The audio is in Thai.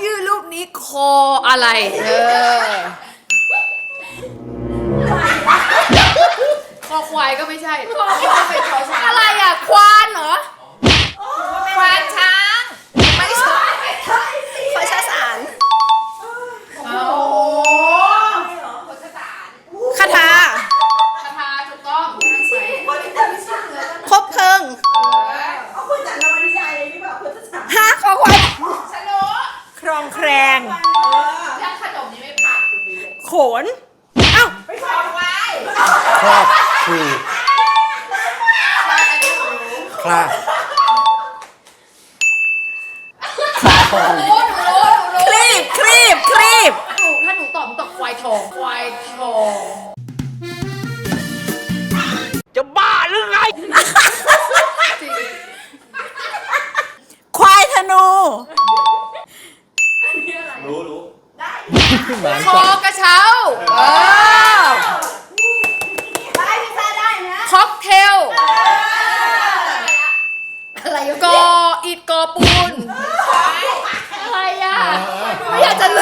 ชื่อรูปนี้คออะไร เออ คอควายก็ไม่ใช่คอควายเป็นคอช้างอะไรอะ ควาน องแครงเออเรื่องขนมนี้ไม่ผ่านคุณดีเลยโขน เอ้า ไม่คใช่อควายครอบครูใช่อันนี้หนูคลาคลาทองหนูรู้หนูรู้หนูครู้รีบครีบครีบถ้าหนูถ้าหนูตอบหนูตอบควายทองควายทองจะบ้าหรือไง จริงควายธนู โมาคกระเช้าค็อกเทลอะไรกออิดกอปูนอะไรอะไม่อยากจะเล